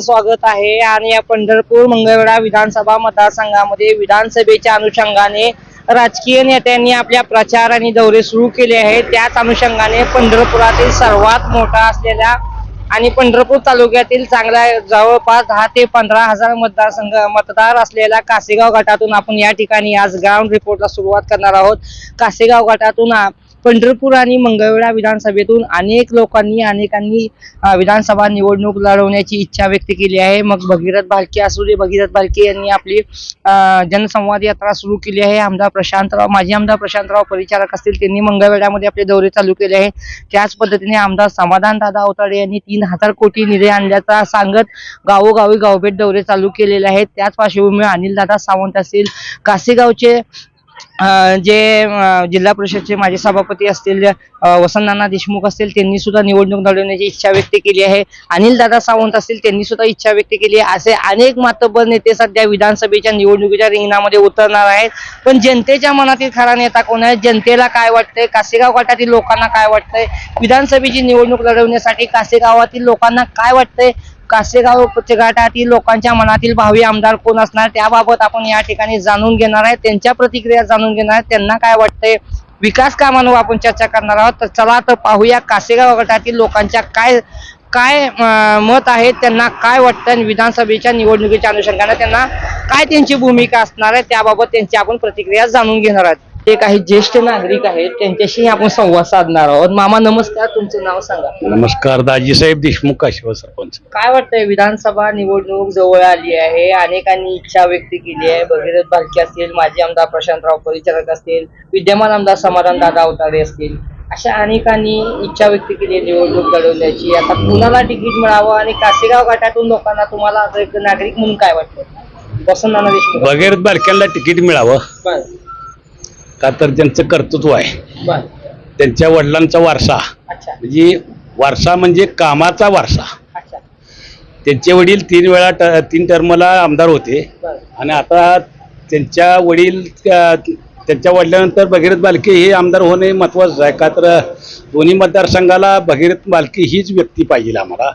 स्वागत आहे. आणि या पंढरपूर मंगळवेढा विधानसभा मतदारसंघामध्ये विधानसभेच्या अनुषंगाने राजकीय नेत्यांनी आपल्या प्रचार आणि दौरे सुरू केले आहेत. त्याच अनुषंगाने पंढरपुरातील सर्वात मोठा असलेल्या आणि पंढरपूर तालुक्यातील चांगल्या जवळपास दहा ते पंधरा हजार मतदारसंघ मतदार असलेल्या कासेगाव गटातून आपण या ठिकाणी आज ग्राउंड रिपोर्टला सुरुवात करणार आहोत. कासेगाव गटातून पंढरपूर आणि मंगळवेढा विधानसभेतून अनेक लोकांनी अनेकांनी विधानसभा निवडणूक लढवण्याची इच्छा व्यक्त केली आहे. मग भगीरथ भालके असू दे भगीरथ भालके यांनी आपली जनसंवाद यात्रा सुरू केली आहे. आमदार प्रशांतराव माजी आमदार प्रशांतराव परिचारक असतील त्यांनी मंगळवेढ्यामध्ये आपले दौरे चालू केले आहे त्याच पद्धतीने आमदार समाधान दादा अवताडे यांनी तीन हजार कोटी निधी आणल्याचा सांगत गावोगावी गावभेट दौरे चालू केलेले आहेत. त्याच पार्श्वभूमीवर अनिल दादा सावंत असतील कासेगावचे जे जिल्हा परिषदचे माजी सभापती असतील वसंतनाना देशमुख असतील त्यांनी सुद्धा निवडणूक लढवण्याची इच्छा व्यक्त केली आहे. अनिल दादा सावंत असतील त्यांनी सुद्धा इच्छा व्यक्त केली आहे. असे अनेक मातब्बर नेते सध्या विधानसभेच्या निवडणुकीच्या रिंगणामध्ये उतरणार आहेत. पण जनतेच्या मनातील खरा नेता कोण आहे? जनतेला काय वाटतंय? कासेगाव गटातील लोकांना काय वाटतंय? विधानसभेची निवडणूक लढवण्यासाठी कासेगावातील लोकांना काय वाटतंय? कासेगाव गटातील लोकांच्या मनातील भावी आमदार कोण असणार? त्याबाबत आपण या ठिकाणी जाणून घेणार आहे. त्यांच्या प्रतिक्रिया जाणून घेणार आहे. त्यांना काय वाटतंय? विकास कामांवर आपण चर्चा करणार आहोत. तर चला तर पाहूया कासेगाव गटातील लोकांच्या काय काय मत आहे? त्यांना काय वाटतं आणि विधानसभेच्या निवडणुकीच्या अनुषंगाने त्यांना काय त्यांची भूमिका असणार आहे? त्याबाबत त्यांची आपण प्रतिक्रिया जाणून घेणार आहोत. ते काही ज्येष्ठ नागरिक आहेत त्यांच्याशी आपण संवाद साधणार आहोत. मामा नमस्कार. तुमचं नाव सांगा. नमस्कार दाजीसाहेब देशमुख काशिवा सरपंच. काय वाटतंय विधानसभा निवडणूक जवळ आली आहे अनेकांनी इच्छा व्यक्त केली आहे. भगीरथ भालके असतील माजी आमदार प्रशांतराव परिचारक असतील विद्यमान आमदार समाधान दादा अवतारे असतील अशा अनेकांनी इच्छा व्यक्त केली आहे निवडणूक लढवण्याची. आता कुणाला तिकीट मिळावं आणि कासेगाव गटातून लोकांना तुम्हाला एक नागरिक म्हणून काय वाटतं वसंत नाना देशमुख. भगीरथ बारक्यांना तिकीट मिळावं. बर. का तर त्यांचं कर्तृत्व आहे. बर. त्यांच्या वडिलांचा वारसा. अच्छा. म्हणजे वारसा म्हणजे कामाचा वारसा. अच्छा. त्यांचे वडील तीन वेळा ट- तीन टर्मला आमदार होते. बर. आणि आता त्यांच्या वडील त्या- त्यांच्या वडिलांनंतर भगीरथ बालके हे आमदार होणे महत्वाचं आहे. का तर दोन्ही मतदारसंघाला भगीरथ बालके हीच व्यक्ती पाहिजे आम्हाला.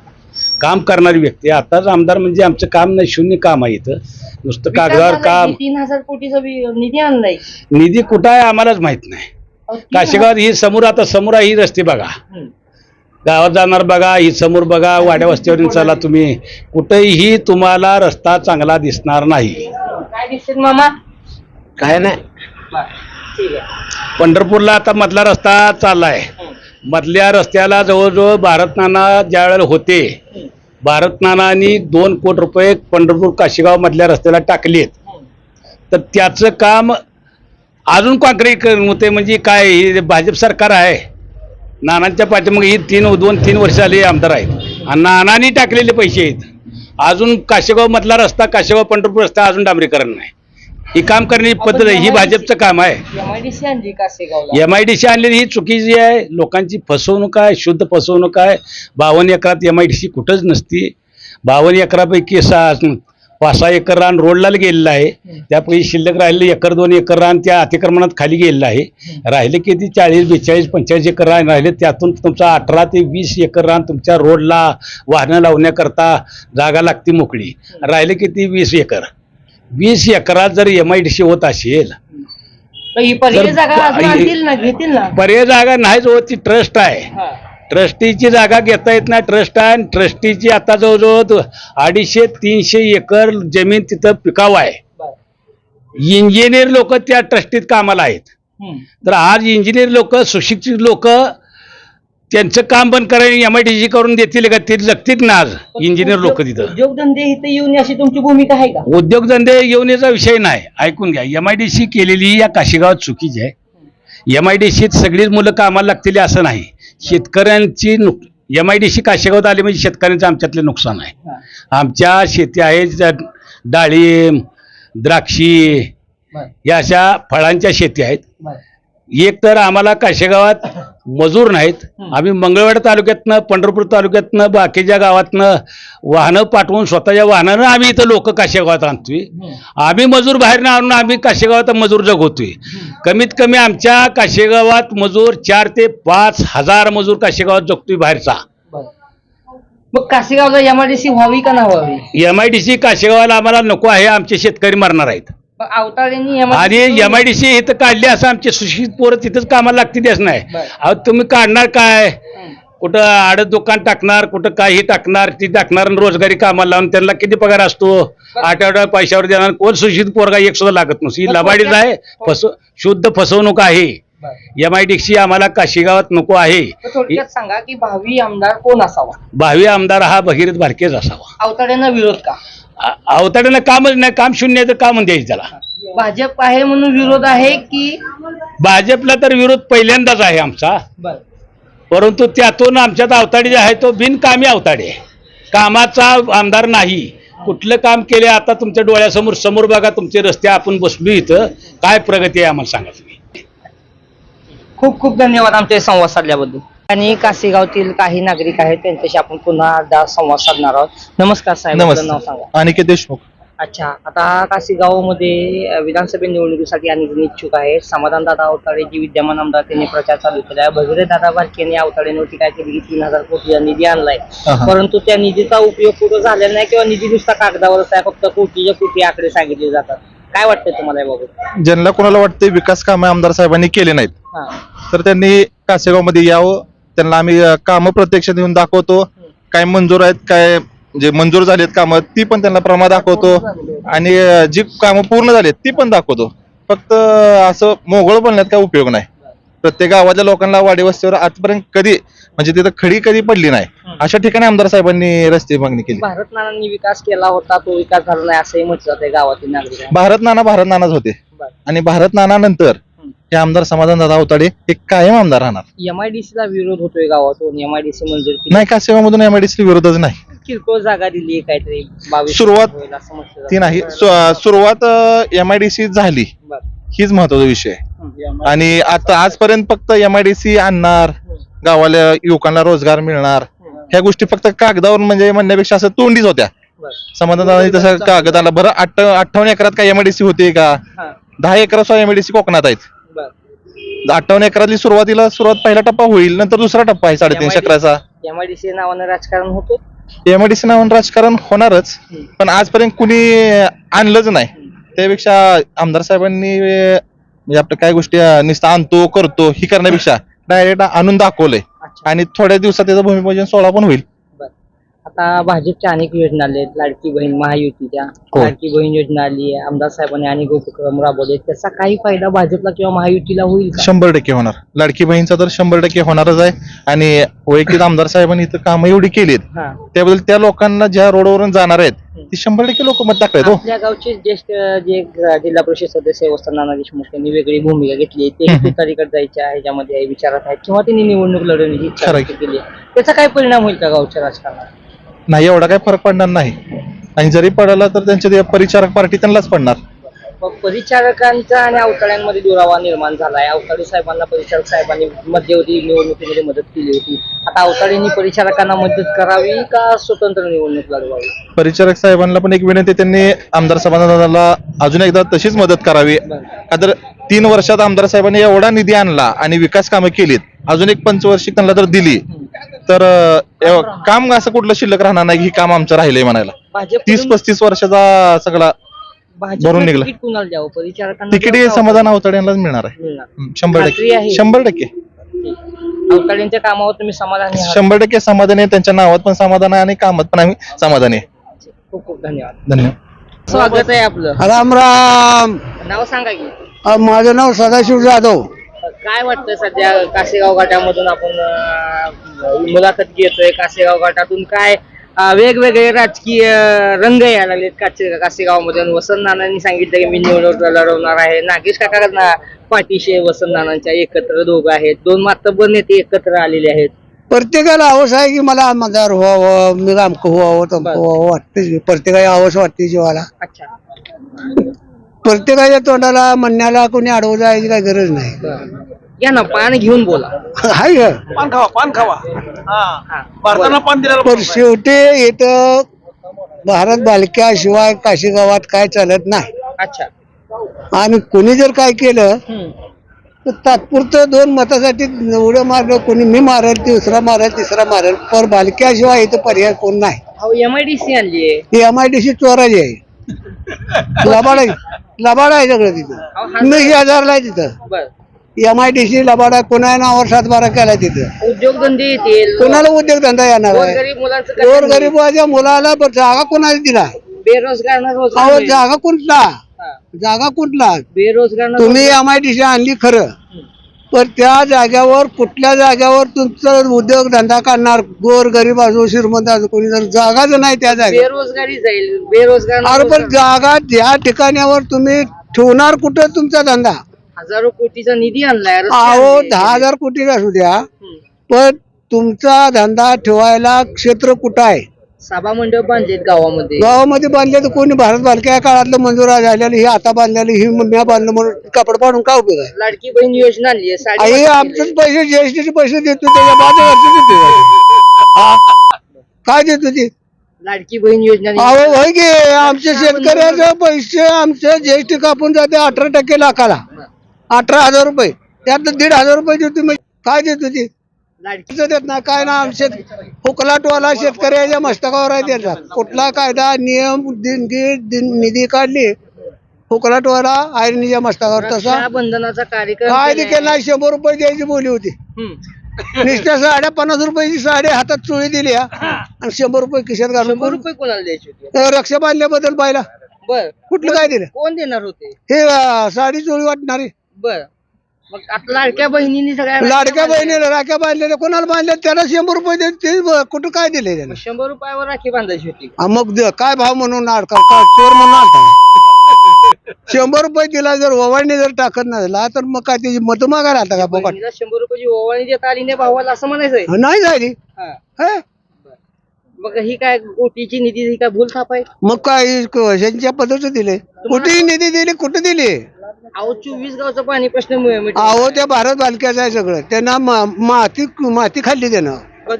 काम करणारी व्यक्ती. आताच आमदार म्हणजे आमचं काम नाही शून्य काम आहे इथं. नुसतं कागदावर काम. तीन हजार कोटीचा निधी आणलाय. निधी कुठं आहे आम्हालाच माहीत नाही. काशीगावात ही समोर आता समोर आहे ही रस्ते बघा. गावात जाणार बघा ही समोर बघा वाड्या वस्त्यावरून चला तुम्ही. कुठेही तुम्हाला रस्ता चांगला दिसणार नाही. काय मामा? काय नाही. बर ठीक आहे. पंढरपूरला आता मधला रस्ता चाललाय. मधल्या रस्त्याला जवळजवळ भारत नाना ज्या वेळेला होते हम्म. भारत नानानी दोन कोटी रुपये पंढरपूर काशीगाव मधल्या रस्त्याला टाकलेत. तर त्याचं काम अजून कॉन्क्रीट होते म्हणजे काय हे भाजप सरकार आहे नानांच्या पाठीमागे ही तीन दोन तीन वर्ष आली आमदार आहेत. आणि नानांनी टाकलेले पैसे आहेत. अजून काशेगाव मधला रस्ता काशेगाव पंढरपूर रस्ता अजून डांबरीकरण नाही. ही काम करण्याची पद्धत आहे ही भाजपचं काम आहे. आणली कासेगावला एम आय डी सी आणलेली ही चुकीची आहे. लोकांची फसवणूक आहे शुद्ध फसवणूक आहे. बावन्न एकरात एम आय डी सी कुठंच नसती. बावन्न एकरापैकी सहा पाच सहा एकर रान रोडला गेलेलं आहे. त्यापैकी शिल्लक राहिलेलं एकर दोन एकर रान त्या अतिक्रमणात खाली गेलेलं आहे. राहिले किती? चाळीस बेचाळीस पंचेचाळीस एकर रान राहिले. त्यातून तुमचा अठरा ते वीस एकर रान तुमच्या रोडला वाहनं लावण्याकरता जागा लागते मोकळी. राहिले किती? वीस एकर. वीस एकरात जर एम आय डी सी होत असेल ही पर्याय तर- जागा अजून आई- आणतील ना घेतील ना पर्याय जागा नाहीच होत ती ट्रस्ट आहे हा. ट्रस्टीची जागा घेता येत नाही ट्रस्ट आहे आणि ट्रस्टीची आता जवळजवळ अडीचशे तीनशे एकर जमीन तिथं पिकाव आहे बर. इंजिनियर लोक त्या ट्रस्टीत कामाला आहेत हम्म. तर आज इंजिनियर लोक सुशिक्षित लोक त्यांचं काम बंद करायला एम आय डी सी करून देतील का ते जगतील ना आज इंजिनियर लोक तिथं. उद्योगधंदे इथे येऊन अशी तुमची भूमिका आहे का? उद्योगधंदे येऊन याचा विषय नाही. ऐकून घ्या. एम आय डी सी केलेली या काशीगावात चुकीची आहे. एम आय डी सीत सगळीच मुलं कामाला लागतील असं नाही. शेतकऱ्यांची नुक एम आय डी सी काशीगावात आली म्हणजे शेतकऱ्यांचं आमच्यातले नुकसान आहे. आमच्या शेती ज्या डाळिंब द्राक्षी. या अशा फळांच्या शेती आहेत. एक तर आम्हाला काशेगावात मजूर नाहीत. आम्ही मंगळवेढा तालुक्यातनं पंढरपूर तालुक्यातनं बाकीच्या गावातनं वाहनं पाठवून स्वतःच्या वाहनानं आम्ही इथं लोक काशेगावात आणतोय. आम्ही मजूर बाहेरनं आणून आम्ही काशेगावात मजूर जगवतोय. कमीत कमी आमच्या काशेगावात मजूर चार ते पाच हजार मजूर काशेगावात जगतोय बाहेरचा. मग कासेगावला एमआयडीसी व्हावी का नाही व्हावी? एम आय डी सी काशेगावाला आम्हाला नको आहे आमचे शेतकरी मरणार आहेत. आणि एम आय डी सी इथं काढली असं आमचे सुशिक्षित पोरं तिथंच कामाला लागते तेच नाही. अहो तुम्ही काढणार काय? कुठं आड दुकान टाकणार कुठं काही टाकणार ती टाकणार आणि रोजगारी कामाला लावून त्यांना किती पगार असतो? आठवड्या पैशावर देणार. कोण सुशिक्षित पोरगा एक सुद्धा लागत नसतो. ही लबाडीच आहे. फसव शुद्ध फसवणूक आहे. एम आय डी सी आम्हाला काशीगावात नको आहे. सांगा की भावी आमदार कोण असावा? भावी आमदार हा भगीरथ भारकेच असावा. अवताड्यांना विरोध का? अवताड्यानं कामच नाही काम शून्य तर काम द्यायचं त्याला? भाजप आहे म्हणून विरोध आहे की? भाजपला तर विरोध पहिल्यांदाच आहे आमचा. बर. परंतु त्यातून आमच्यात अवताडी जे आहे तो बिनकामी अवताडी आहे. कामाचा आमदार नाही. कुठलं काम केले आता तुमच्या डोळ्यासमोर समोर बघा तुमचे रस्ते आपण बसलो इथं. काय प्रगती आहे आम्हाला सांगा तुम्ही. खूप खूप धन्यवाद आमचे संवाद साधल्याबद्दल. आणि कासेगावतील काही नागरिक आहेत त्यांच्याशी आपण पुन्हा एकदा संवाद साधणार आहोत. नमस्कार साहेब आपलं नाव सांगा. अनिकेत देशमुख. अच्छा आता कासेगावमध्ये अ, विधानसभा निवडणुकीसाठी जण इच्छुक आहेत समाधान दादा अवताडे जी विद्यमान आमदार त्यांनी प्रचार चालू केला आहे. भगीरथ दादा भारके यांनी अवताडेवरती काय केली की तीन हजार कोटीचा निधी आणलाय. अहा. परंतु त्या निधीचा उपयोग कुठं झालेला नाही किंवा निधी नुसता कागदावरच आहे फक्त कोटीच्या कोटी आकडे सांगितले जातात. काय वाटतंय तुम्हाला याबाबत? ज्यांना कोणाला वाटते विकास कामे आमदार साहेबांनी केले नाहीत हा. तर त्यांनी कासेगावमध्ये यावं त्यांना आम्ही कामं प्रत्यक्षात येऊन दाखवतो. काय मंजूर आहेत काय जे मंजूर झालेत कामं ती पण त्यांना प्रमाण दाखवतो. आणि जी कामं पूर्ण झालीत ती पण दाखवतो. फक्त असं मोगळ बोलण्यात काय उपयोग नाही. प्रत्येक गावातल्या लोकांना वाडी वस्तीवर आजपर्यंत कधी म्हणजे तिथं खडी कधी पडली नाही. अशा ठिकाणी आमदार साहेबांनी रस्ते मागणी केली. भारत नानांनी विकास केला होता तो विकास झाला नाही असंही म्हटलं जाते गावातील नागरिक भारत नाना भारत नानाच होते. आणि भारत नाना नंतर हे आमदार समाधान दादा अवताडे हे कायम आमदार राहणार. एमआयडीसी ला विरोध होतोय गावातून. एमआयडीसी मंजूर केली. नाही कासेगावमधून एमआयडीसी विरोधच नाही. किरकोळ जागा दिली आहे काहीतरी. बावीस सुरुवात होईल असं म्हटलं जातं. ती नाही. सु- सुरुवात एमआयडीसी झाली. बरं. हीच महत्त्वाचा विषय आहे. आणि आता आजपर्यंत फक्त एमआयडीसी आणणार गावाला युवकांना रोजगार मिळणार. ह्या गोष्टी फक्त कागदावर म्हणजे म्हणण्यापेक्षा असं तोंडीच होत्या. बरं. समाधान तसं कागद आला. बरं अठ्ठ अठ्ठावन्न एकरात काय एमआयडीसी होते का? हां. दहा एकर सुद्धा एमआयडीसी कोकणात आहेत. अठ्ठावन्न एकरातली सुरुवातीला सुरुवात पहिला टप्पा होईल नंतर दुसरा टप्पा आहे साडेतीनशे एकराचा एमआयडीसी नावानं राजकारण होतं? एमआयडीसी नावानं राजकारण होणारच पण आजपर्यंत कुणी आणलंच नाही. त्यापेक्षा आमदार साहेबांनी म्हणजे आपल्या काय गोष्टी नुसतं आणतो करतो ही करण्यापेक्षा डायरेक्ट आणून दाखवलंय. आणि थोड्या दिवसात त्याचं भूमिपूजन सोहळा पण होईल. आता भाजपच्या अनेक योजना आल्या आहेत लाडकी बहीण महायुतीच्या हो. लाडकी बहीण योजना आली आहे आमदार साहेबांनी अनेक उपक्रम राबवले. त्याचा काही फायदा भाजपला किंवा महायुतीला होईल का? शंभर टक्के होणार. लाडकी बहीणचा तर शंभर टक्के होणारच आहे. आणि वैयक्तिक आमदार साहेबांनी इथं कामं एवढी केलीत. हा. त्याबद्दल त्या लोकांना ज्या रोडवरून जाणार आहेत ती शंभर टक्के लोक मत टाकतायत हो. आपल्या गावचे ज्येष्ठ जे ग- जिल्हा परिषद सदस्य वसंत नाना देशमुख यांनी वेगळी भूमिका घेतली. आहे. ते तुतारीकडे जायच्या ह्याच्यामध्ये विचारात आहेत. किंवा त्यांनी निवडणूक लढवण्याची इच्छा. व्यक्त केली आहे. त्याचा काय परिणाम होईल का गावच्या राजकारणात? नाही एवढा काही फरक पडणार नाही. आणि जरी पडला तर त्यांच्या परिचारक पार्टी त्यांनाच पडणार. परिचारकांचा आणि अवताड्यांमध्ये दुरावा निर्माण झाला आहे अवताडे साहेबांना परिचारक साहेबांनी मध्यवर्ती निवडणुकीमध्ये मदत केली होती. आता अवताडेंनी परिचारकांना मदत करावी का स्वतंत्र निवडणूक लढवावी? परिचारक साहेबांना पण एक विनंती त्यांनी आमदार समाधानाला अजून एकदा तशीच मदत करावी. का तर तीन वर्षात आमदार साहेबांनी एवढा निधी आणला आणि विकास कामं केलीत अजून एक पंचवार्षिक त्यांना जर दिली तर काम असं कुठलं शिल्लक राहणार नाही हे काम आमचं राहिलंय म्हणायला. तीस पस्तीस वर्षाचा सगळा निघाला. तिकीट कुणाला द्यावं? परिचारकांना तिकीट हे द्यावं का समाधान अवताडे यांनाच मिळणार आहे. मिळणार. हं, शंभर खात्री आहे? टक्के शंभर टक्के. अवताड्यांच्या कामावर तुम्ही समाधानी आहात. शंभर टक्के समाधान आहे. त्यांच्या नावात पण समाधान आहे आणि कामात पण आम्ही समाधानी आहे. खूप खूप धन्यवाद. धन्यवाद. स्वागत आहे आपलं. राम राम. नाव सांगा की. अ, माझं नाव सदाशिव जाधव. काय वाटतं सध्या कासेगाव घाटामधून आपण अं, मुलाखत घेतोय. कासेगाव घाटातून काय वेगवेगळे राजकीय रंग यायला लागलेत कासे कासेगावमध्ये आणि वसंत नानांनी सांगितलं की मी निवडणूक लढवणार आहे. नागेश काका ना पाठीशी वसंत नानांच्या एकत्र दोघं आहेत. दोन मातब्बर नेते एकत्र आलेले आहेत. प्रत्येकाला हवस आहे की मला मतदार व्हावं मी रामक व्हावं. तमक व्हावं वाटते प्रत्येकाला हवस वाटते जीवाला. अच्छा. प्रत्येकाच्या तोंडाला म्हणण्याला कोणी अडवू जायची काही गरज नाही. या ना पान घेऊन बोला. हाय का? पान खावा पान खावा. हा. भारताला पान दिलेलं पण शेवटी इथं भारत बालक्याशिवाय काशी गावात काय चालत नाही. अच्छा. आणि कोणी जर काय केलं हम्म. तर तात्पुरतं दोन मतासाठी एवढं मारलं कोणी मी मारेल दुसरा मारेल तिसरा मारेल. पर बालक्याशिवाय इथं पर्याय कोण नाही. अहो एम आय डी सी आणली आहे. ही एम आय डी सी चोराची आहे. लबाड आहे. लबाड आहे सगळं तिथं. मी हजारला आहे तिथं. बर. एम आय डी सी लबाडा कोणा नावावर सातबारा केला तिथं. उद्योगधंदे येतील. कोणाला उद्योगधंदा येणार आहे? गरीब मुलांचं काय गोर गरीबाच्या मुलाला ब- जागा कोणाला दिला? बेरोजगारांना रोजगार अहो मिळेल. जागा कुठला? हा. जागा कुठला? बेरोजगारांना तुम्ही एम आय डी सी आणली खरं. पण त्या जाग्यावर कुठल्या जाग्यावर तुमचं उद्योगधंदा करणार गोर गरीब असो श्रीमंत असो कोणी जर जागाच नाही त्या जागेवर. बेरोजगारी जाईल. बेरोजगार अरे पण जागा त्या ठिकाणावर तुम्ही ठेवणार कुठं तुमचा धंदा? हजारो कोटीचा निधी आणलाय. अहो. दहा हजार कोटी असू द्या. पण तुमचा धंदा ठेवायला क्षेत्र कुठं आहे? सभा मंडप बांधलेत गावामध्ये. गावामध्ये बांधले तर कोणी भारत बालक्या काळातलं मंजूर झालेलं ही आता बांधलेलं ही म्या बांधलं म्हणून कपड पाडून काय उपयोग आहे? लाडकी बहीण योजना आणली आहे साडे आई आमचेच पैसे जीएसटीचे पैसे देतो त्याच्या बाजूवरचे देतो हा? काय देतो ते लाडकी बहीण योजना. अहो होय गे आमच्या शेतकऱ्याचे पैसे आमचे जीएसटी कापून जाते अठरा टक्के लाखाला. अठरा हजार रुपये. त्यातलं दीड हजार रुपये देतो मी. काय देतो ते? लाडकी. तिचं देत नाही. काय ना आमचे हुकलाटवाला शेतकऱ्याच्या मस्तकावर आहे त्याचा. कुठला कायदा नियम दिन निधी काढली हुकलाटवाला आयरणीच्या मस्तकावर तसा. रक्षाबंधनाचा कार्यक्रम काय नाही शंभर रुपये द्यायची बोली होती. नुसत्या साड्या पन्नास रुपयाची साडी हातात चोळी दिली. आणि शंभर रुपये खिशात घालून रुपये कोणाला द्यायचे होते? रक्षा बांधल्याबद्दल पाहिला. बर. कुठलं काय दिलं? कोण देणार होते? हे साडी चोळी वाटणारी. बर. मग आता लाडक्या बहिणींनी सगळ्या लाडक्या बहिणीला राख्या बांधलेल्या कोणाला बांधल्या त्याला शंभर रुपये देत ते ब- कुठं काय दिले मग शंभर रुपयावर राखी बांधायची होती. हा, मग द- काय भाव म्हणून अडका चोर म्हणून अडका शंभर रुपये दिला जर ओवाळणी जर टाकत नसला तर मग काय त्याची मत मागायला आता का बघा बहिणीला शंभर रुपयाची ओवाळणी देता आली नाही भावाला असं म्हणायचंय. नाही झाली. हा. हे? मग ही काय कोटीची निधी ही काय भूल थाप आहे? मग काय कशाच्या पद्धती दिले कुठेही निधी दिली कुठे दिली? अहो चोवीस गावचा पाणी प्रश्न मिळ- मिटला. अहो त्या भारत बालक्याचं आहे सगळं त्यांना मा- माती माती खाल्ली त्यानं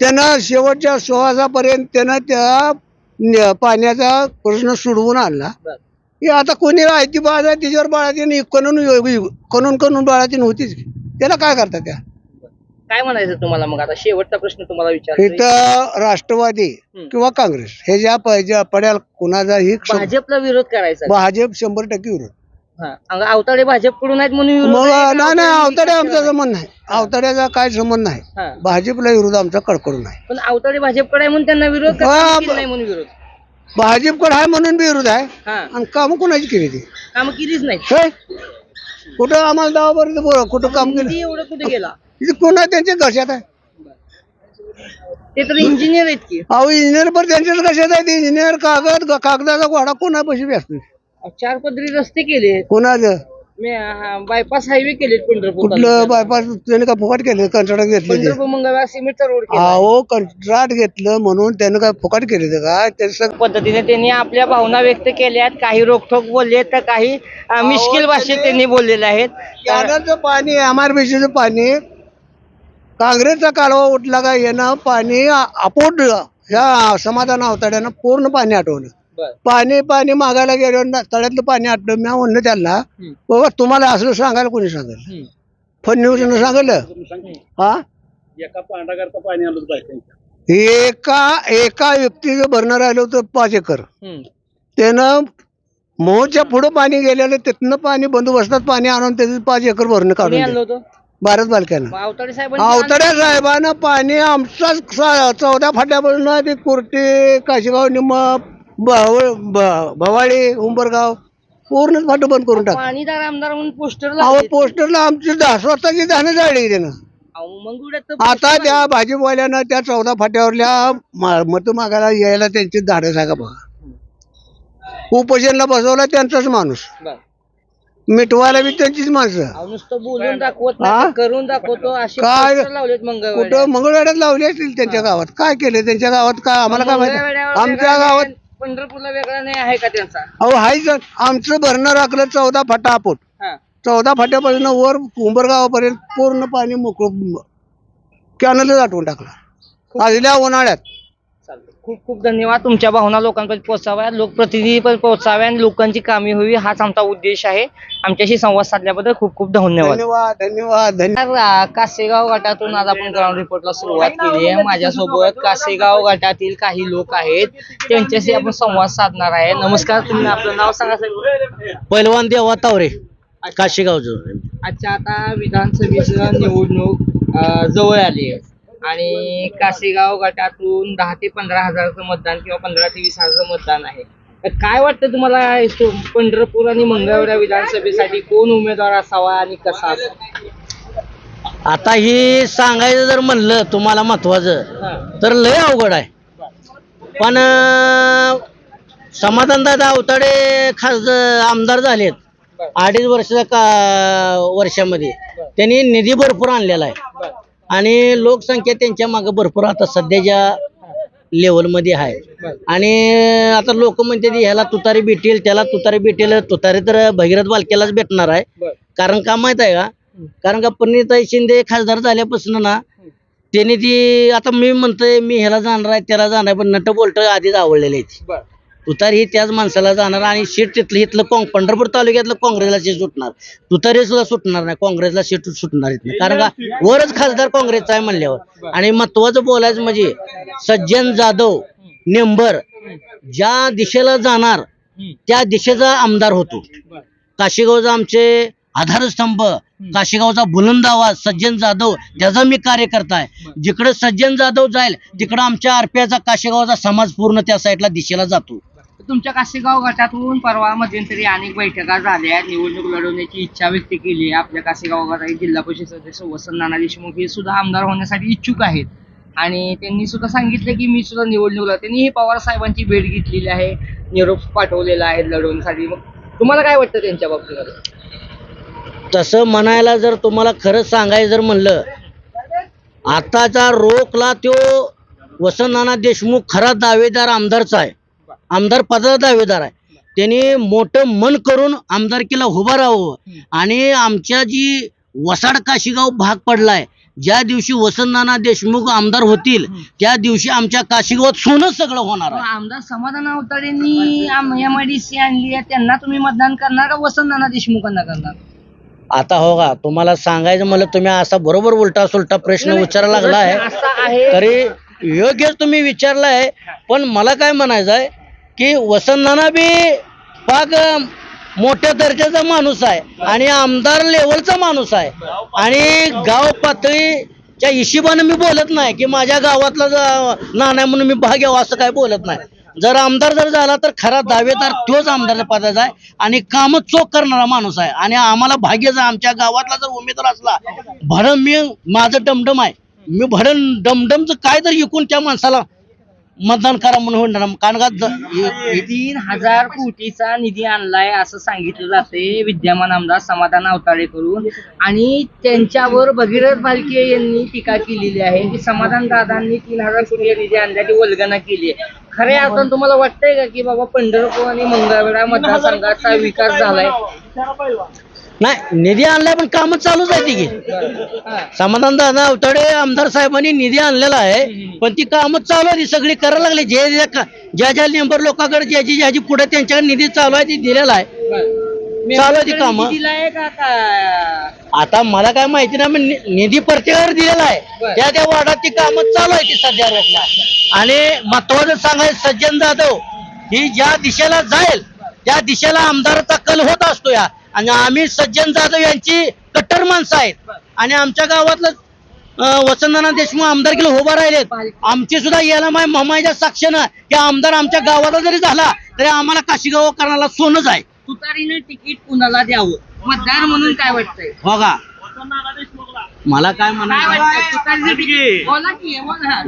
त्यानं शेवटच्या सुवासापर्यंत त्यानं त्या न- पाण्याचा प्रश्न सोडवून आणला. हे आता कोणी आयती बाज आहे तिच्यावर बाळातीन कणून कणून कणून बाळातीन होतीच. त्याला काय करतात त्या काय म्हणायचं तुम्हाला मग आता शेवटचा प्रश्न तुम्हाला विचारतो इथं राष्ट्रवादी हम्म. किंवा काँग्रेस हे ज्या प- ज्या पड्याल कुणाचाही भाजपला विरोध करायचा भाजप शंभर टक्के विरोध अवताडे भाजपकडून आहेत म्हणून मग आहे? नाही नाही अवताडे आमचा संबंध नाही. अवताड्याचा काय संबंध नाही. भाजपला विरोध आमचा कडकडून आहे. पण अवताडे भाजपकडे आहे म्हणून त्यांना विरोध हा, ब- नाही म्हणून विरोध? भाजपकडे आहे म्हणून बी विरोध आहे. हा. आणि कामं कोणाची केली ती? काम केलीच नाही? कुठं आम्हाला दहापर्यंत बोला कुठं काम केलं? निधी एवढं कुठे गेला? तिथे कोणा त्यांच्या घशात आहे? ते तर इंजिनियर आहेत की. अहो इंजिनियर पण त्यांच्याच घशात आहे. ते इंजिनियर कागद कागदाचा घोडा कोणा पैसे असतो? चार पदरी रस्ते केले कोणाचं बायपास हायवे केलेत पंढरपूर कुठलं बायपास त्याने का फुकट केलं? कंत्राट घेतले पंढरपूर मंगळवार सिमेंटचा रोड केला. अहो कंत्राट घेतलं म्हणून त्यानं काय फुकट केले ते का त्याचं पद्धतीने त्यांनी आपल्या भावना व्यक्त केल्या आहेत काही रोखोक बोलले तर काही अं, मिश्किल भाषेत त्यांनी बोललेले आहेत. तर- कॅनलचं पाणी एमआरबीसीचं पाणी काँग्रेसचा कालवा उठला का येणं पाणी अपोट ह्या समाधान अवताड्यानं पूर्ण पाणी आठवलं. पाणी पाणी मागायला गेलो ना तळ्यातलं पाणी आटलं. मी म्हणलं त्यांना. बाबा तुम्हाला असं सांगायला कोणी सांगेल? हम्म. फडणवीसनं सांगितलं. हा? एका पांढरा पाणी आलं एका एका व्यक्तीचं भरणं राहिलं होतं पाच एकर. त्यानं मोहच्या पुढं पाणी गेलेलं तिथनं पाणी बंदोबस्तात पाणी आणून त्याचं पाच एकर भरणं काढून भारत बालक्यानं साहेबांनी अवतड्या साहेबानं पाणी आमचाच सा- चौदा फाट्यापासून ते कुर्टी काशीगाव निम्म भाव- भ- भवाळी उंबरगाव पूर्ण फाटं बंद करून टाक. पाणीदार आमदार म्हणून पोस्टर अहो पोस्टरला आमची दहा स्वतःची धानं जाळली त्यानं? आता त्या भाजीवाल्यानं त्या चौदा फाट्यावरल्या मत मागायला यायला त्यांची धाडं सांगा बघा. उपोषणला बसवला त्यांचाच माणूस. मिटवायला बी त्यांचीच माणसं. नुसतं बोलून दाखवत? नाही करून दाखवतो काय? लावलेत कुठं? मंगळवाड्यात लावली असतील त्यांच्या गावात. काय केलं त्यांच्या गावात? काय? आम्हाला काय माहिती? आमच्या गावात पंढरपूरला वेगळा नाही आहे का त्यांचा? अहो हायच आमचं भरणं राखलं चौदा फाटा आपोट हा. चौदा फाट्यापासून वर उंबरगावापर्यंत पूर्ण पाणी मोकळं कॅनलच आटवून टाकलं. आजल्या उन्हाळ्यात. खूप खूप धन्यवाद. तुमच्या भावना लोकांपर्यंत पोहोचाव्या लोकप्रतिनिधीपर्यंत पोहोचाव्या आणि लोकांची कामे व्हावी हाच आमचा उद्देश आहे. आमच्याशी संवाद साधल्याबद्दल खूप खूप धन्यवाद. धन्यवाद धन्यवाद कासेगाव गटातून आज आपण ग्राउंड रिपोर्टला सुरुवात केली आहे. माझ्यासोबत कासेगाव गटातील काही लोक आहेत. त्यांच्याशी आपण संवाद साधणार आहे. नमस्कार तुम्ही आपलं नाव सांगा सर पैलवान देवा तावरे काशीगावचं अच्छा आता विधानसभेचं निवडणूक जवळ आली आहे. आणि कासेगाव गटातून दहा ते पंधरा हजाराचं मतदान किंवा पंधरा ते वीस हजाराचं मतदान आहे. तर काय वाटतं तुम्हाला पंढरपूर आणि मंगळवेढा विधानसभेसाठी कोण उमेदवार असावा आणि कसा असावा? आता ही सांगायचं जर म्हणलं तुम्हाला महत्वाचं. तर लय अवघड आहे. पण समाधानदादा अवताडे खासदार आमदार झालेत. अडीच वर्षाच्या का वर्षामध्ये. त्यांनी निधी भरपूर आणलेला आहे. आणि लोकसंख्या त्यांच्या मागे भरपूर आता सध्याच्या लेवलमध्ये आहे. आणि आता लोक म्हणते ह्याला तुतारी भेटेल त्याला तुतारी भेटेल तुतारी तर भगीरथ बालकेलाच भेटणार आहे. कारण का माहीत आहे का? कारण का पंडिताई शिंदे खासदार झाल्यापासून ना त्यांनी ती आता मी म्हणतोय मी ह्याला जाणार आहे त्याला जाणार आहे पण नट बोलट आधीच आवडलेले आहेत. तुतारी ही त्याच माणसाला जाणार आणि सीट तिथलं इथलं काँग पंढरपूर तालुक्यातलं काँग्रेसला सीट सुटणार. तुतारीसला सुटणार नाही. काँग्रेसला सीट सुटणार इथनं कारण का वरच खासदार काँग्रेसचा आहे म्हणल्यावर. आणि महत्वाचं बोलायचं म्हणजे सज्जन जाधव नेंबर ज्या दिशेला जाणार त्या दिशेचा आमदार होतो. काशीगावचा आमचे आधारस्तंभ काशीगावचा बुलंद आवाज सज्जन जाधव त्याचा मी कार्यकर्ता आहे. जिकडे सज्जन जाधव जाईल तिकडं आमच्या आरपीआचा काशीगावचा समाज पूर्ण त्या साईडला दिशेला जातो. तुमच्या कासेगाव गटातून परवा मध्यंतरी अनेक बैठका झाल्या. निवडणूक लढवण्याची इच्छा व्यक्त केली. आपल्या कासेगाव गटातील जिल्हा परिषद सदस्य वसंत नाना देशमुख हे सुद्धा आमदार होण्यासाठी इच्छुक आहेत. आणि त्यांनी सुद्धा सांगितलं की मी सुद्धा निवडणूक त्यांनी हे पवार साहेबांची भेट घेतलेली आहे. निरोप पाठवलेला आहे लढवण्यासाठी. मग तुम्हाला काय वाटतं त्यांच्या बाबतीत तसं म्हणायला जर तुम्हाला खरंच सांगायचं जर म्हणलं आताचा रोखला तो वसंतनाना देशमुख खरा दावेदार आमदारचा आहे. आमदार पदाचा दावेदार आहे. त्यांनी मोठं मन करून आमदारकीला उभं राहावं. आणि आमच्या जी वसाड काशीगाव भाग पडलाय ज्या दिवशी वसंतनाना देशमुख आमदार होतील त्या दिवशी आमच्या काशीगावात सोनंच सगळं होणार आहे. आमदार समाधान अवताडेंनी एम आय डी सी आणली आहे त्यांना तुम्ही मतदान करणार का वसंत नाना देशमुखांना करणार? आता हो का तुम्हाला सांगायचं म्हणलं तुम्ही असा बरोबर उलटा सुलटा प्रश्न विचारायला लागला आहे. तरी योग्यच तुम्ही विचारलाय पण मला काय म्हणायचं आहे की वसंतनाना बी पाक मोठ्या दर्जाचा माणूस आहे आणि आमदार लेवलचा माणूस आहे. आणि गाव पातळीच्या हिशोबानं मी बोलत नाही की माझ्या गावातला नाना म्हणून मी भाग घ्यावा असं काय बोलत नाही. जर आमदार जर झाला तर खरा दावेदार तोच आमदारच्या पदाचा आहे आणि काम चोख करणारा माणूस आहे. आणि आम्हाला भाग्याचा आमच्या गावातला जर उमेदवार असला भरण मी माझं डमडम आहे. मी भरण डमडमचं काय जर इकून त्या माणसाला मतदान करा म्हणून म्हणणार कारण का तीन हजार कोटीचा निधी आणलाय असं सांगितलं जाते विद्यमान आमदार समाधान अवताळे करून. आणि त्यांच्यावर भगीरथ भालके यांनी टीका केलेली आहे की समाधान दादांनी तीन हजार कोटी निधी आणल्याची वल्गना केली आहे. खऱ्या अर्थानं तुम्हाला वाटतंय का की बाबा पंढरपूर आणि मंगळवेढा मतदारसंघाचा विकास झालाय? नाही निधी आणलाय पण काम चालूच आहे ती की. समाधान दादा अवताडे आमदार साहेबांनी निधी आणलेला आहे पण ती कामं चालू आहे ती सगळी करायला लागली. जे जे ज्या ज्या नेंबर लोकांकडे ज्याची ज्याची पुढे त्यांच्याकडे निधी चालू आहे ती दिलेला आहे. चालू आहे ती कामं. आता मला काय माहिती नाही नि- निधी प्रत्येकावर दिलेला आहे. त्या त्या वार्डात ती कामं चालू आहे ती सध्या आणि महत्वाचं सांगायचं सज्जन जाधव ही ज्या दिशेला जाईल त्या दिशेला आमदाराचा कल होत असतो या. आणि आम्ही सज्जन जाधव यांची कट्टर माणसं आहेत. आणि आमच्या गावातलं अं, वसंतनाना देशमुख आमदारकीला उभा राहिलेत. आमची सुद्धा याला माय ममाईच्या साक्षीनं की आमदार आमच्या गावाला जरी झाला तरी आम्हाला काशीगाव करण्याला सोनच आहे. तुतारीनं तिकीट कुणाला द्यावं? मतदार म्हणून काय वाटतंय? हो का मला काय काय म्हणायचं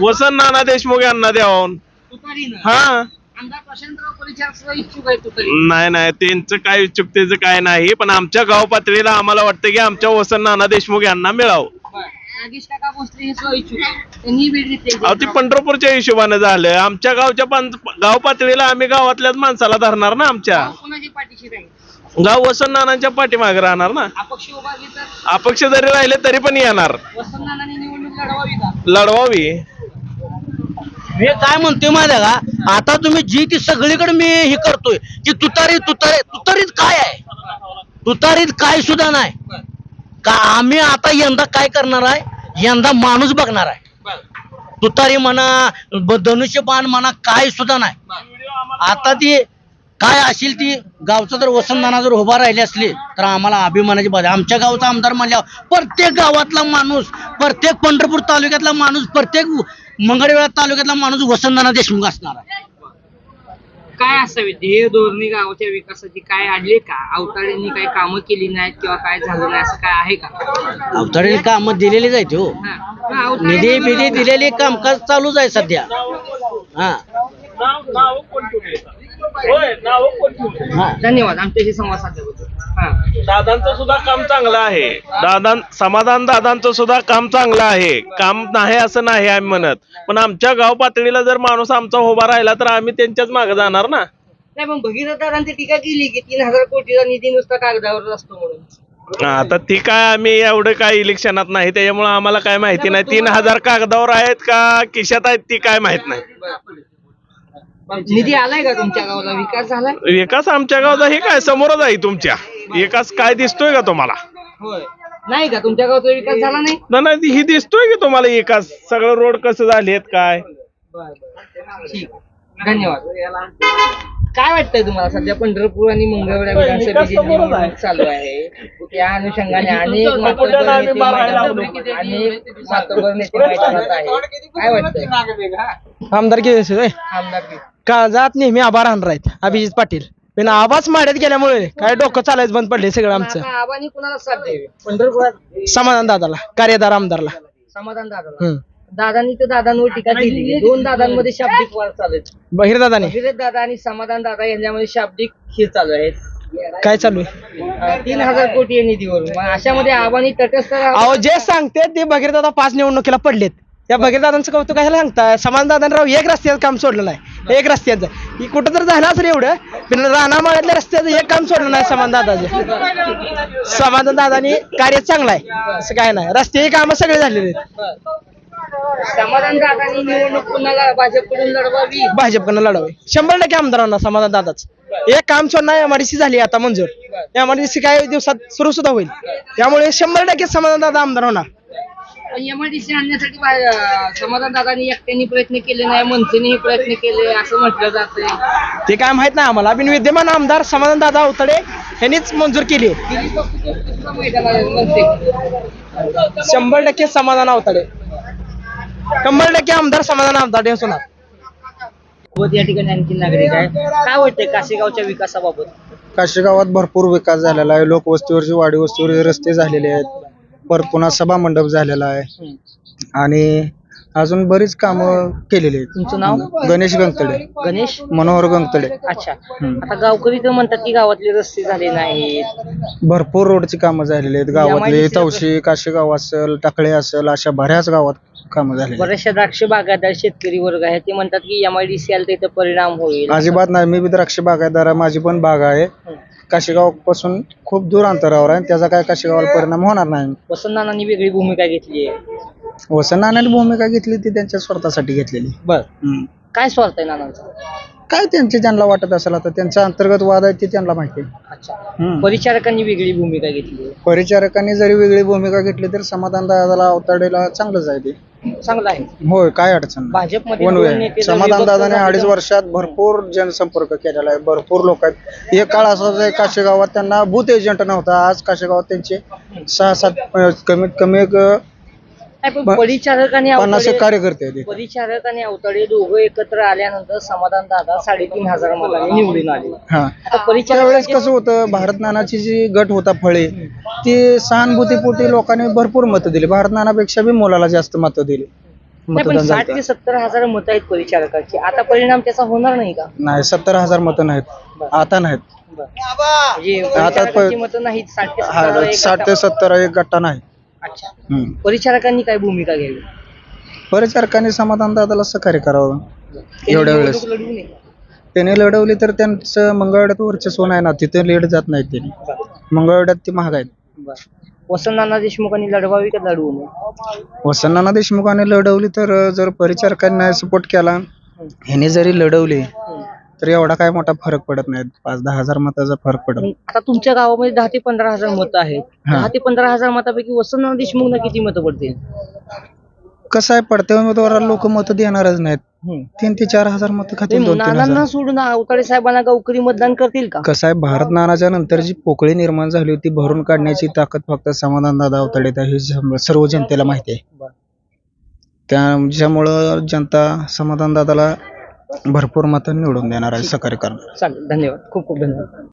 वसंत नाना देशमुख यांना द्यावं. तुतारीनं. हा. आमदार प्रशांतराव परिचार सुद्धा इच्छुक आहे तुतारी नाही नाही त्यांचं काय इच्छुकतेचं काय नाही पण आमच्या गाव पातळीला आम्हाला वाटतं की आमच्या वसंत नाना देशमुख यांना मिळावं. नागेश काका भोसले हे सुद्धा इच्छुक आहे त्यांनी भेट घेतली. अहो ते पंढरपूरच्या हिशोबानं झालं. आमच्या गावच्या गाव पातळीला आम्ही गावातल्याच माणसाला धरणार ना आमच्या. कोणाची पाठीशी राहील? गाव वसंत नानांच्या पाठीमागे राहणार ना. अपक्ष जरी राहिले तरी पण येणार. वसंत नानांनी निवडणूक लढवावी का? लढवावी. मी काय म्हणतोय माहिती का? आता तुम्ही जी ती सगळीकडे मी हे करतोय की तुतारी तुतारी तुतारीत काय आहे? तुतारीत काय सुद्धा नाही. का आम्ही आता यंदा काय करणार आहे? यंदा माणूस बघणार आहे. तुतारी म्हणा धनुष्यबाण म्हणा काय सुद्धा नाही. आता ती काय असेल ती गावचं जर वसंतदाना जर उभा राहिली असली तर आम्हाला अभिमानाची बाजू आहे. आमच्या गावचा आमदार म्हणल्यावर प्रत्येक गावातला माणूस प्रत्येक पंढरपूर तालुक्यातला माणूस प्रत्येक मंगळवेळा तालुक्यातला माणूस वसंतदाना देशमुख असणार आहे. काय असावी? ध्येय धोरणे गावाच्या विकासाची काय आणले का? अवताड्यांनी काही कामं केली नाहीत किंवा काय झालं नाही असं काय आहे का? अवतडे कामं दिलेलीच आहेत हो. हा. निधी बिधी दिलेली कामकाज चालूच आहे सध्या. हा. हा. धन्यवाद आमच्याशी संवाद साधल्याबद्दल. हा दादांचं सुद्धा काम चांगलं आहे. दादा समाधान दादांचं सुद्धा काम चांगलं आहे. काम नाही असं नाही आम्ही म्हणत. पण आमच्या गाव पातळीला जर माणूस आमचा उभा राहिला तर आम्ही त्यांच्याच मागे जाणार ना. नाही पण भगीरथदारांची टीका केली की तीन हजार कोटीचा निधी नुसता कागदावर असतो म्हणून. आता ती काय आम्ही एवढं काय इलेक्शनात नाही. त्याच्यामुळे आम्हाला काय माहिती नाही. तीन हजार कागदावर आहेत का खिशात आहेत ती काय माहीत नाही. निधी आलाय का तुमच्या गावाला? विकास झालाय? विकास आमच्या गावाचा हे काय? समोरच आहे तुमच्या. विकास काय दिसतोय का तुम्हाला? होय. नाही का? तुमच्या गावाचा विकास झाला नाही? ना नाही ही दिसतोय की तुम्हाला विकास? सगळं रोड कसं झालेत काय? ठीक. धन्यवाद. काय वाटतंय तुम्हाला? सध्या पंढरपूर आणि मंगळवेढा विधानसभेची निवडणूक चालू आहे. त्या अनुषंगाने अनेक मातबर नेते मैदानात- अनेक मातबर नेते मैदानात आहे. काय वाटतंय? आमदारकी होय आमदार काळजात नेहमी आभार राहणार आहेत अभिजित पाटील. पण आवाज माड्यात गेल्यामुळे काय डोकं चालायचं बंद पडले सगळं आमचं. आता आबांनी कुणाला साथ द्यावी? पंढरपुरात समाधान दादाला कार्यदार आमदारला. समाधान दादाला. हम्म. दादांनी तर दादांवर टीका केली. दोन दादांमध्ये शाब्दिक वाद चालू आहेत. बहिर दादाने? दादा आणि समाधान दादा यांच्यामध्ये शाब्दिक खेळ चालू आहेत. काय चालू आहे? अं, तीन हजार कोटी आहे निधीवरून. मग अशामध्ये आबांनी तटस्थ राहावं. अहो जे सांगते ते भगीर दादा पाच निवडणुकीला पडलेत. त्या भगीर दादांचं कौतुक कशाला सांगताय. समाधान दादा राव एक रस्त्याचं काम सोडलं नाही. एक रस्त्याचं. ही कुठं तर झालं असेल एवढं पण राणामाळ्यातल्या रस्त्याचं एक काम सोडलं नाही समाधान दादाचं. समाधान दादानी कार्य चांगलं आहे. असं काय नाही. रस्त्याची कामं सगळे झालेले आहेत. समाधान दादांनी निवडणूक कुणाला भाजपकडून लढवावी? भाजपकडनं लढावे. शंभर टक्के आमदारांना समाधान दादाच. एक काम सोडणार एमआरडीसी झाली आता मंजूर. एमआरडीसी काही दिवसात सुरू सुद्धा होईल. त्यामुळे शंभर टक्के समाधान दादा आमदार होणार. एमआयडीसी आणण्यासाठी समाधान दादांनी एकट्याने प्रयत्न केले नाही मनसेनेही प्रयत्न केले असं म्हटलं जातंय. ते काय माहीत नाही आम्हाला. बिन विद्यमान आमदार समाधान दादा अवतडे यांनीच मंजूर केली. आहे. शंभर टक्के समाधान अवतडे शंभर टक्के आमदार समाधान अवतडे होणार सोबत या ठिकाणी आणखी नागरिक आहे काय वाटतंय काशेगावच्या विकासाबाबत? काशीगावात भरपूर विकास झालेला आहे. लोकवस्तीवरची वाडी वस्तीवरचे रस्ते झालेले आहेत. परत पुन्हा सभा मंडप झालेला आहे. आणि अजून बरीच कामं केलेली आहेत. तुमचं नाव? गणेश गंगतडे. गणेश? मनोहर गंगतडे. अच्छा. आता गावकरी तर म्हणतात की गावातले रस्ते झाले नाहीत. भरपूर रोडची कामं झालेली आहेत. गावातले तवशी काशीगाव असेल टाकळे असेल अशा बऱ्याच गावात कामं आहेत. बऱ्याचशा द्राक्ष बागायतदार शेतकरी वर्ग आहे ते म्हणतात की एमआयडीसी आला तर परिणाम होईल. अजिबात नाही. मी बी द्राक्ष बागायतदार माझी पण बाग आहे. काशीगावपासून खूप दूर अंतरावर आहे. त्याचा काय काशीगावाला परिणाम होणार नाही. वसंतनानांनी वेगळी भूमिका घेतली आहे. वसंत नानाने भूमिका घेतली ती त्यांच्या स्वार्थासाठी घेतलेली. बर. हम्म. काय स्वार्थ आहे नानांचा? काय त्यांचे ज्यांना वाटत असेल आता? त्यांचा अंतर्गत वाद आहे ते त्यांना माहिती आहे. अच्छा. हम्म. परिचारकांनी वेगळी भूमिका घेतली परिचारकांनी जरी वेगळी भूमिका घेतली तर समाधान दादाला अवताडेला चांगलंच आहे ते. चांगलं आहे. होय काय अडचण. भाजपमध्ये One दोन way. नेते जर समाधान विभक्त दादाने झाले अडीच तर- वर्षात भरपूर जनसंपर्क केलेला आहे. भरपूर लोक आहेत. एक काळ असा आहे काशेगावात त्यांना बूथ एजंट नव्हता. आज काशेगावात त्यांचे सहा सात अं, कमीत कमी एक अं, पण परिचारकांनी अवतडे कार्यकर्ते आहेत इथे. परिचारक आणि अवतडे दोघं एकत्र आल्यानंतर समाधान दादा साडेतीन हजार मतांनी निवडून आले. हा. आता त्यावेळेस परिचारक कसं होतं भारत नानाची जी गट होता फळे ती सहानुभूतीपोटी लोकांनी भरपूर मतं दिली. भारत नानापेक्षा बी मुलाला जास्त मतं दिली. नाही पण मतदान साठ झालं ते सत्तर हजार मतं आहेत परिचारकाची. आता परिणाम त्याचा होणार नाही का? नाही सत्तर हजार मतं नाहीत. आता नाहीत. म्हणजे परिचारकांची मतं नाहीत साठ ते सत्तर हा, एक साठ गटा- ते सत्तर एक गट्टा नाही अच्छा. हम्म. परिचारकांनी काय भूमिका घ्यावी? परिचारकांनी समाधान दादाला सहकार्य करावं. त्यांनी एवढ्या वेळेस. निवडणूक लढवू नये. त्याने लढवली तर त्यांचं मंगळवाड्यात वर्चस्व नाही ना तिथे लेट जात नाही त्यांनी. मंगळवाड्यात ती महाग आहेत. बरं. वसंतनाना देशमुखांनी लढवावी का लढवू नये? वसंतनाना देशमुखाने लढवली तर अं, जर परिचारकांनी सपोर्ट केला ह्याने जरी लढवली तर एवढा काय मोठा फरक पडत नाही. पाच दहा हजार मताचा फरक पडत आता तुमच्या गावामध्ये दहा ते पंधरा हजार मतं आहेत. हा. दहा ते पंधरा हजार मतापैकी वसंतनाना देशमुखना किती मतं पडतील? कसं आहे पडत्या उमेदवाराला लोक मतं देणारच नाहीत. तीन ते चार हजार मतं खातील दोन तीन हजार नानांना सोडून अवताडे साहेबांना गावकरी मतदान करतील का? कसं आहे भारत नानाच्या नंतर जी पोकळी निर्माण झाली होती भरून काढण्याची ताकद फक्त समाधान दादा अवताडे हे सर्व जनतेला माहिती आहे. त्याच्यामुळं जनता समाधान दादाला भरपूर मतं निवडून देणार आहे सहकार्य करणार. चालेल धन्यवाद. खूप खूप धन्यवाद.